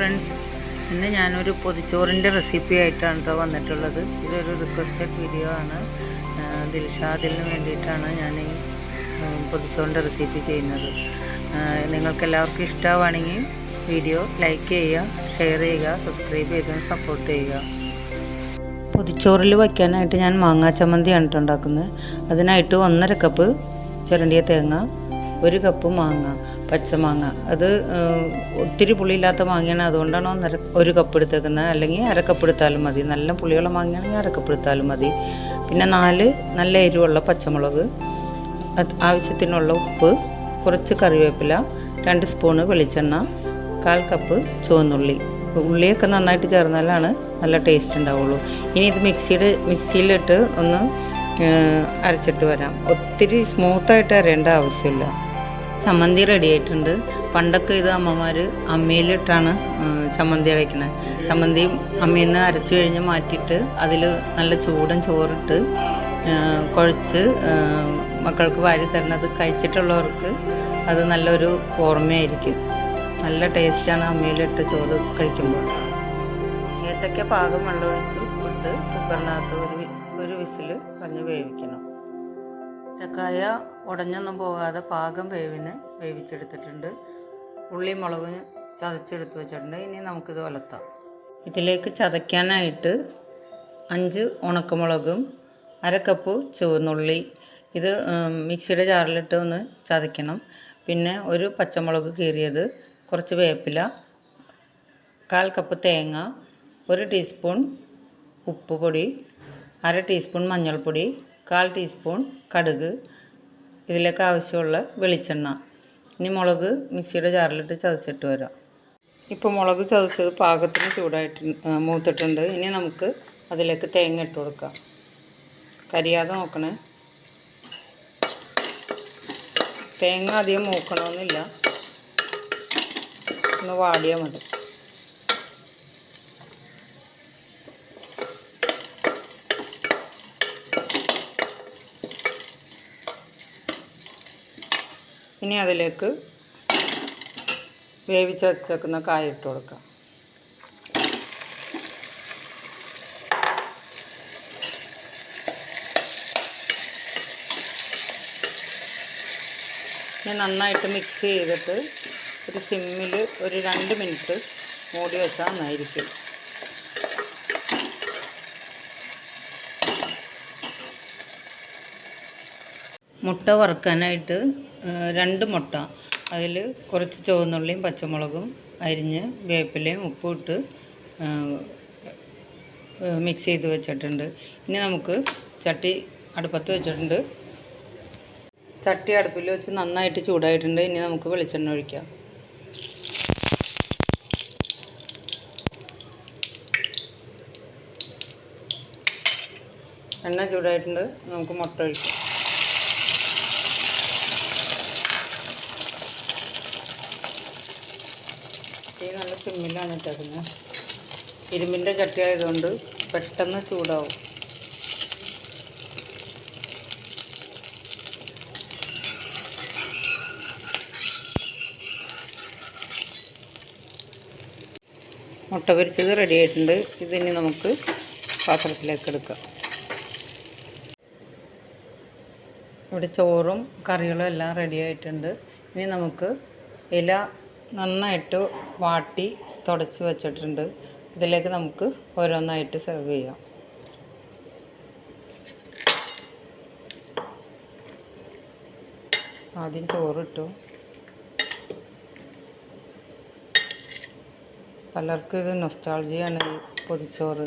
Friends ഇന്ന് ഞാനൊരു പൊതിച്ചോറിന്റെ recipe ആയിട്ടാണ് കേട്ടോ വന്നിട്ടുള്ളത്. ഇതൊരു റിക്വസ്റ്റഡ് വീഡിയോ ആണ്. ദിൽഷാദിന് വേണ്ടിയിട്ടാണ് ഞാൻ ഈ പൊതിച്ചോറിന്റെ റെസിപ്പി ചെയ്യുന്നത്. നിങ്ങൾക്ക് എല്ലാവർക്കും ഇഷ്ടമാണെങ്കിൽ വീഡിയോ ലൈക്ക് ചെയ്യുക ഷെയർ ചെയ്യുക സബ്സ്ക്രൈബ് ചെയ്യുക സപ്പോർട്ട് ചെയ്യുക. പൊതിച്ചോറിൽ വയ്ക്കാനായിട്ട് ഞാൻ മാങ്ങാ ചമ്മന്തിയാണ് കേട്ടോ ഉണ്ടാക്കുന്നത്. അതിനായിട്ട് ഒന്നര കപ്പ് ചുരണ്ടിയ തേങ്ങ ഒരു കപ്പ് മാങ്ങ പച്ചമാങ്ങ അത് ഒത്തിരി പുളിയില്ലാത്ത മാങ്ങയാണ്. അതുകൊണ്ടാണ് ഒരു കപ്പ് എടുത്തേക്കുന്നത്? അല്ലെങ്കിൽ അരക്കപ്പ് കപ്പ് എടുത്താലും മതി. നല്ല പുളിയുള്ള മാങ്ങയാണെങ്കിൽ അരക്കപ്പ് കപ്പ് എടുത്താലും മതി. പിന്നെ നാല് നല്ല എരിവുള്ള പച്ചമുളക് ആവശ്യത്തിനുള്ള ഉപ്പ് കുറച്ച് കറിവേപ്പില രണ്ട് സ്പൂണ് വെളിച്ചെണ്ണ കാൽ കപ്പ് ചുവന്നുള്ളി. ഉള്ളിയൊക്കെ നന്നായിട്ട് ചേർന്നാലാണ് നല്ല ടേസ്റ്റ് ഉണ്ടാവുള്ളൂ. ഇനി ഇത് മിക്സിയുടെ മിക്സിയിലിട്ട് ഒന്ന് അരച്ചിട്ട് വരാം. ഒത്തിരി സ്മൂത്തായിട്ട് അരയേണ്ട ആവശ്യമില്ല. ചമ്മന്തി റെഡി ആയിട്ടുണ്ട്. പണ്ടൊക്കെ ഇത് അമ്മമാർ അമ്മയിലിട്ടാണ് ചമ്മന്തി അരയ്ക്കണത് ചമ്മന്തി അമ്മയിൽ നിന്ന് അരച്ചു കഴിഞ്ഞ് മാറ്റിയിട്ട് അതിൽ നല്ല ചൂടൻ ചോറിട്ട് കുഴച്ച് മക്കൾക്ക് വാരി തരുന്നത് കഴിച്ചിട്ടുള്ളവർക്ക് അത് നല്ലൊരു ഓർമ്മയായിരിക്കും. നല്ല ടേസ്റ്റാണ് അമ്മയിലിട്ട് ചോറ് കഴിക്കുമ്പോൾ. ഏത്തക്ക പാകം വെള്ളമൊഴിച്ച് ഇട്ട് കുക്കറിനകത്ത് ഒരു ഒരു വിസിൽ പറഞ്ഞ് വേവിക്കണം. ഏത്തക്കായ ഉടഞ്ഞൊന്നും പോകാതെ പാകം വേവിന് വേവിച്ചെടുത്തിട്ടുണ്ട്. ഉള്ളി മുളക് ചതച്ചെടുത്ത് വെച്ചിട്ടുണ്ട്. ഇനി നമുക്കിത് ഒലത്താം. ഇതിലേക്ക് ചതയ്ക്കാനായിട്ട് അഞ്ച് ഉണക്കമുളകും അര കപ്പ് ചുവന്നുള്ളി. ഇത് മിക്സിയുടെ ജാറിലിട്ട് ഒന്ന് ചതയ്ക്കണം. പിന്നെ ഒരു പച്ചമുളക് കീറിയത് കുറച്ച് വേപ്പില കാൽ കപ്പ് തേങ്ങ ഒരു ടീസ്പൂൺ ഉപ്പ് പൊടി അര ടീസ്പൂൺ മഞ്ഞൾപ്പൊടി കാൽ ടീസ്പൂൺ കടുക് ഇതിലേക്ക് ആവശ്യമുള്ള വെളിച്ചെണ്ണ. ഇനി മുളക് മിക്സിയുടെ ജാറിലിട്ട് ചതച്ചിട്ട് വരാം. ഇപ്പോൾ മുളക് ചതച്ചത് പാകത്തിന് ചൂടായിട്ട് മൂത്തിട്ടുണ്ട്. ഇനി നമുക്ക് അതിലേക്ക് തേങ്ങ ഇട്ട് കൊടുക്കാം. കരിയാതെ നോക്കണേ തേങ്ങ അധികം മൂക്കണമെന്നില്ല ഒന്ന് വാടിയാൽ മതി. ഇനി അതിലേക്ക് വേവിച്ച് വെച്ചേക്കുന്ന കായ ഇട്ട് കൊടുക്കാം നന്നായിട്ട് മിക്സ് ചെയ്തിട്ട് ഒരു സിമ്മിൽ ഒരു രണ്ട് മിനിറ്റ് മൂടി വെച്ചാൽ നന്നായിരിക്കും. മുട്ട വറുക്കാനായിട്ട് രണ്ട് മുട്ട. അതിൽ കുറച്ച് ചുവന്നുള്ളിയും പച്ചമുളകും അരിഞ്ഞ് വേപ്പിലയും ഉപ്പും ഇട്ട് മിക്സ് ചെയ്ത് വെച്ചിട്ടുണ്ട്. ഇനി നമുക്ക് ചട്ടി അടുപ്പത്ത് വെച്ചിട്ടുണ്ട്. ചട്ടി അടുപ്പിൽ വെച്ച് നന്നായിട്ട് ചൂടായിട്ടുണ്ട്. ഇനി നമുക്ക് വെളിച്ചെണ്ണ ഒഴിക്കാം. എണ്ണ ചൂടായിട്ടുണ്ട്. നമുക്ക് മുട്ട ഒഴിക്കാം. തീ നല്ല സിമ്മിലാണ് ഇട്ടേക്കുന്നത് ഇരുമ്പിന്റെ ചട്ടി ആയതുകൊണ്ട് പെട്ടെന്ന് ചൂടാവും. മുട്ട പൊരിച്ചത് റെഡി ആയിട്ടുണ്ട്. ഇതിനി നമുക്ക് പാത്രത്തിലേക്ക് എടുക്കാം. ഇവിടെ ചോറും കറികളും എല്ലാം റെഡി ആയിട്ടുണ്ട്. ഇനി നമുക്ക് ഇല നന്നായിട്ട് വാട്ടി തുടച്ച് വെച്ചിട്ടുണ്ട്. ഇതിലേക്ക് നമുക്ക് ഓരോന്നായിട്ട് സെർവ് ചെയ്യാം. ആദ്യം ചോറിട്ടു. പലർക്കും ഇത് നൊസ്റ്റാൾജിയാണ് പൊതിച്ചോറ്.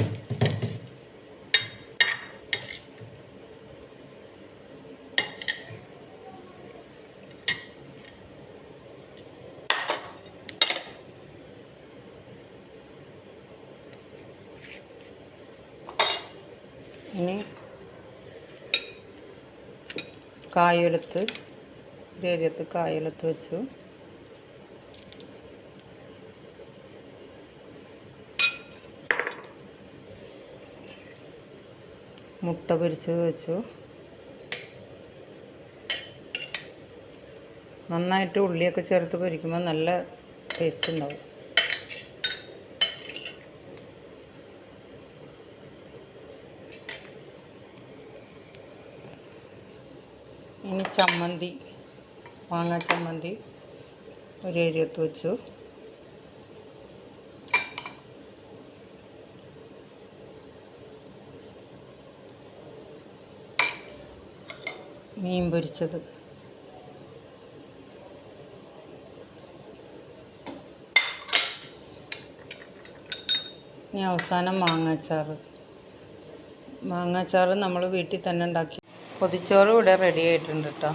ഇനി കായൊലത്ത് ഒരു ഏരിയത്ത് കായൊലത്ത് വെച്ചു. മുട്ട പൊരിച്ചത് വെച്ചു. നന്നായിട്ട് ഉള്ളിയൊക്കെ ചേർത്ത് പൊരിക്കുമ്പോൾ നല്ല ടേസ്റ്റ് ഉണ്ടാവും. ഇനി ചമ്മന്തി മാങ്ങാ ചമ്മന്തി ഒരു അരിയത്ത് വെച്ചു. മീൻ പൊരിച്ചത്. ഇനി അവസാനം മാങ്ങാച്ചാറ്. മാങ്ങാച്ചാറ് നമ്മൾ വീട്ടിൽ തന്നെ ഉണ്ടാക്കി പൊതിച്ചോറ് ഇവിടെ റെഡി ആയിട്ടുണ്ട് കേട്ടോ